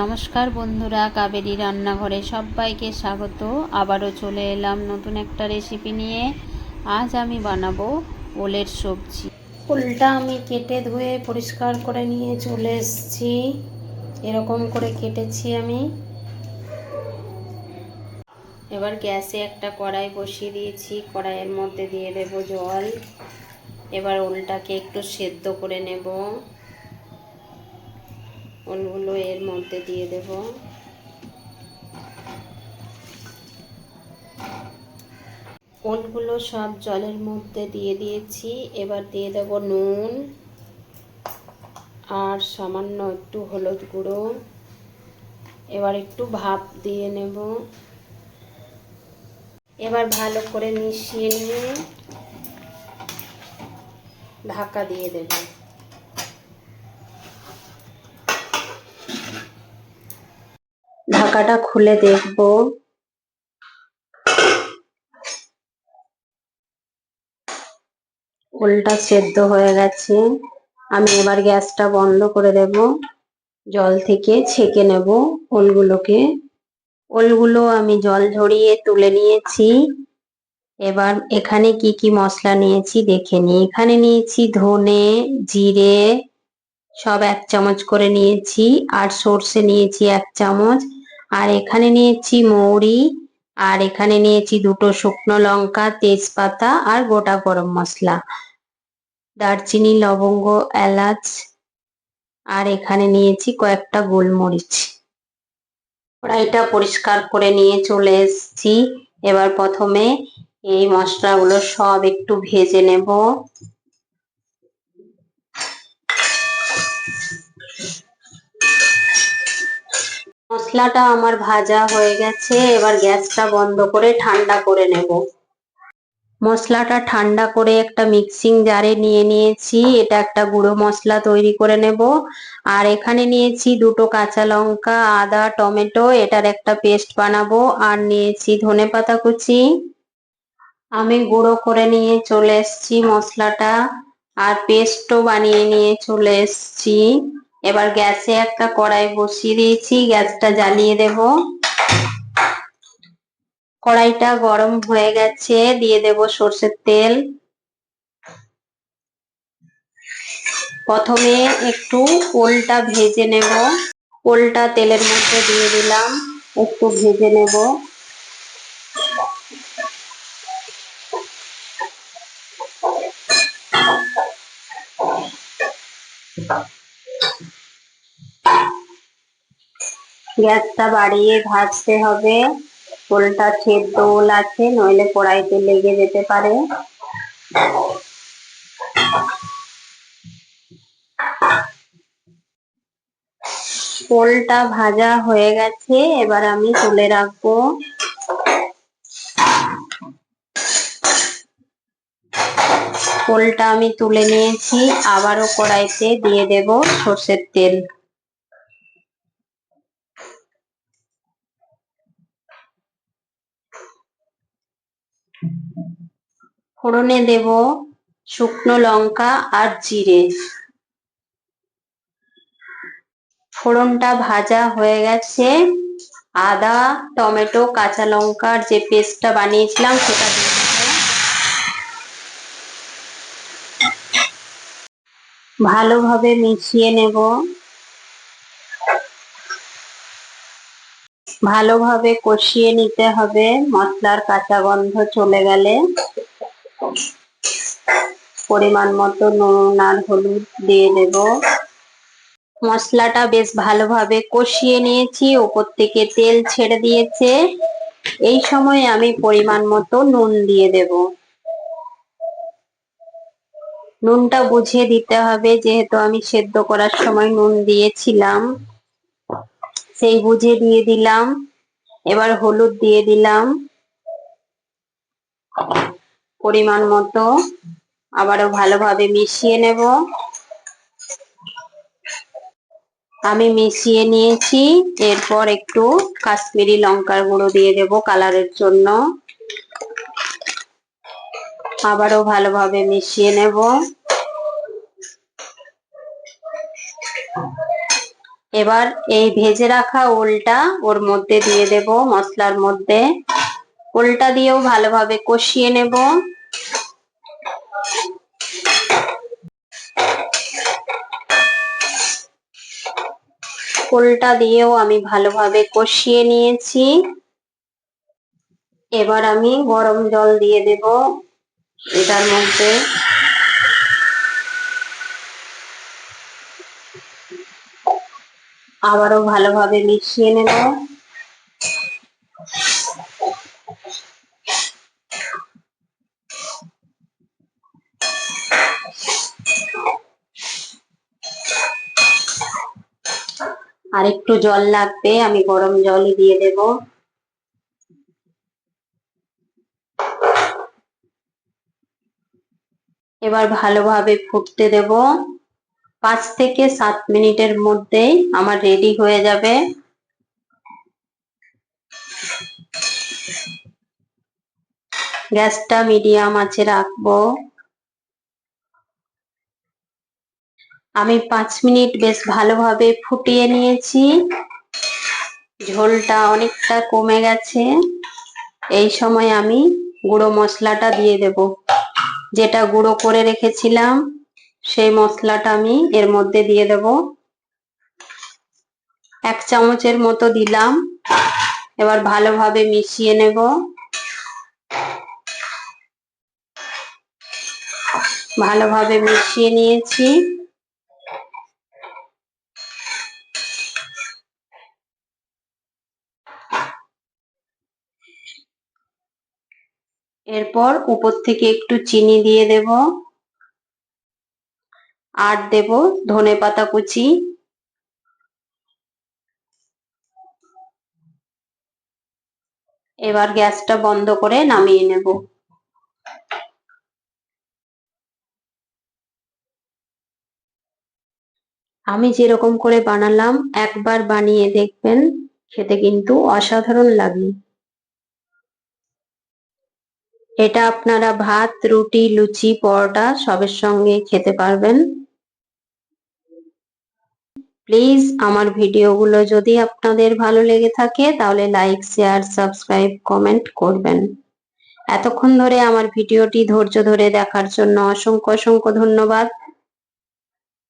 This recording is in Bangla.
নমস্কার বন্ধুরা, কাবেরি রান্নাঘরে সবাইকে স্বাগত। আবারও চলে এলাম নতুন একটা রেসিপি নিয়ে। আজ আমি বানাবো ওলের সবজি। ওলটা আমি কেটে ধুয়ে পরিষ্কার করে নিয়ে চলে এসেছি। এরকম করে কেটেছি আমি। এবার গ্যাসে একটা কড়াই বসিয়ে দিয়েছি। কড়াইয়ের মধ্যে দিয়ে দেব জল। এবার ওলটাকে একটু সেদ্ধ করে নেব। ওলগুলো এর মধ্যে দিয়ে দেব। ওলগুলো সব জলের মধ্যে দিয়ে দিয়েছি। এবার দিয়ে দেব নুন আর সামান্য একটু হলুদ গুঁড়ো। এবার একটু ভাপ দিয়ে নেব। এবার ভালো করে মিশিয়ে নিয়ে ঢাকা দিয়ে দেব। ঢাকাটা খুলে দেখব। ওলটা সেদ্ধ হয়ে গেছে। আমি এবার গ্যাসটা বন্ধ করে দেব। জল থেকে ছেঁকে নেব ওলগুলোকে ওলগুলো আমি জল ঝরিয়ে তুলে নিয়েছি। এবার এখানে কি কি মশলা নিয়েছি দেখে নিই এখানে নিয়েছি ধনে, জিরে, সব এক চামচ করে নিয়েছি। আর সর্ষে নিয়েছি এক চামচ। আর এখানে নিয়েছি মৌরি, আর এখানে নিয়েছি দুটো শুকনো লঙ্কা, তেজপাতা আর গোটা গরম মশলা। দারচিনি, লবঙ্গ, এলাচ, আর এখানে নিয়েছি কয়েকটা গোলমরিচ। কড়াইটা পরিষ্কার করে নিয়ে চলে এসেছি। এবার প্রথমে এই মশলাগুলো সব একটু ভেজে নেব। মশলাটা আমার ভাজা হয়ে গেছে, এবার গ্যাসটা বন্ধ করে ঠান্ডা করে নেব। মশলাটা ঠান্ডা করে একটা মিক্সিং জারে নিয়ে নিয়েছি, এটা একটা গুঁড়ো মশলা তৈরি করে নেব। আর এখানে নিয়েছি দুটো কাঁচা লঙ্কা, আদা, টমেটো, এটার একটা পেস্ট বানাবো। আর নিয়েছি ধনে পাতা কুচি। আমি গুঁড়ো করে নিয়ে চলে এসছি মশলাটা। আর পেস্টও বানিয়ে নিয়ে চলে এসছি। এবার গ্যাসে একটা কড়াই বসিয়ে দিয়েছি, গ্যাসটা জ্বালিয়ে দেব। কড়াইটা গরম হয়ে গেছে, দিয়ে দেব সর্ষের তেল। প্রথমে একটু ওলটা ভেজে নেব। ওলটা তেলের মধ্যে দিয়ে দিলাম, একটু ভেজে নেব। গ্যাসটা বাড়িয়ে ভাজতে হবে। ওলটা সেদ্ধ ওল আছে, নইলে কড়াইতে লেগে যেতে পারে। ওলটা ভাজা হয়ে গেছে, এবার আমি তুলে রাখব। ওলটা আমি তুলে নিয়েছি, আবারও কড়াইতে দিয়ে দেব সর্ষের তেল। ফোড়নে দেব শুকনো লঙ্কা আর জিরে। ফোড়নটা ভাজা হয়ে গেছে। আদা, টমেটো, কাঁচা লঙ্কার যে পেস্টটা বানিয়েছিলাম সেটা ভালোভাবে মিশিয়ে নেব। ভালোভাবে কষিয়ে নিতে হবে। মশলার কাঁচা গন্ধ চলে গেলে। পরিমাণ মতো নুন আর হলুদ দিয়ে দেব। মশলাটা বেশ ভালোভাবে কষিয়ে নিয়েছি, ওপর থেকে তেল ছেড়ে দিয়েছে। এই সময় আমি পরিমাণ মতো নুন দিয়ে দেব। নুনটা বুঝিয়ে দিতে হবে, যেহেতু আমি সেদ্ধ করার সময় নুন দিয়েছিলাম। সেই বুঝে দিয়ে দিলাম। এবার হলুদ দিয়ে দিলাম। পরিমাণ মতো। আবারও ভালোভাবে মিশিয়ে নেব। আমি মিশিয়ে নিয়েছি। এরপর একটু কাশ্মীরি লঙ্কার গুঁড়ো দিয়ে দেব কালারের জন্য। আবারও ভালোভাবে মিশিয়ে নেব। এবার এই ভেজে রাখা ওলটা ওর মধ্যে দিয়ে দেব মশলার মধ্যে। ওলটা দিয়েও ভালোভাবে কষিয়ে নেব। ওলটা দিয়েও আমি ভালোভাবে কষিয়ে নিয়েছি। এবার আমি গরম জল দিয়ে দেব এটার মধ্যে। আবারও ভালোভাবে মিশিয়ে নেব। আর একটু জল লাগবে, আমি গরম জল দিয়ে দেব। এবার ভালোভাবে ফুটতে দেব। পাঁচ থেকে সাত মিনিটের মধ্যেই আমার রেডি হয়ে যাবে। গ্যাসটা মিডিয়াম আছে, রাখব। আমি পাঁচ মিনিট বেশ ভালোভাবে ফুটিয়ে নিয়েছি। ঝোলটা অনেকটা কমে গেছে। এই সময় আমি গুঁড়ো মশলাটা দিয়ে দেব। যেটা গুঁড়ো করে রেখেছিলাম, সেই মশলাটা আমি এর মধ্যে দিয়ে দেব। এক চামচের মতো দিলাম। এবার ভালোভাবে মিশিয়ে নেব। ভালোভাবে মিশিয়ে নিয়েছি। এরপর উপর থেকে একটু চিনি দিয়ে দেব। আর দেব ধনে পাতা কুচি। এবার গ্যাসটা বন্ধ করে নামিয়ে নেব। আমি যেরকম করে বানালাম, একবার বানিয়ে দেখবেন খেতে কিন্তু অসাধারণ লাগে। এটা আপনারা ভাত, রুটি, লুচি, পরোটা সবের সঙ্গে খেতে পারবেন। প্লিজ আমার ভিডিওগুলো যদি আপনাদের ভালো লেগে থাকে, তাহলে লাইক, শেয়ার, সাবস্ক্রাইব, কমেন্ট করবেন। এতক্ষণ ধরে আমার ভিডিওটি ধৈর্য ধরে দেখার জন্য অসংখ্য অসংখ্য ধন্যবাদ।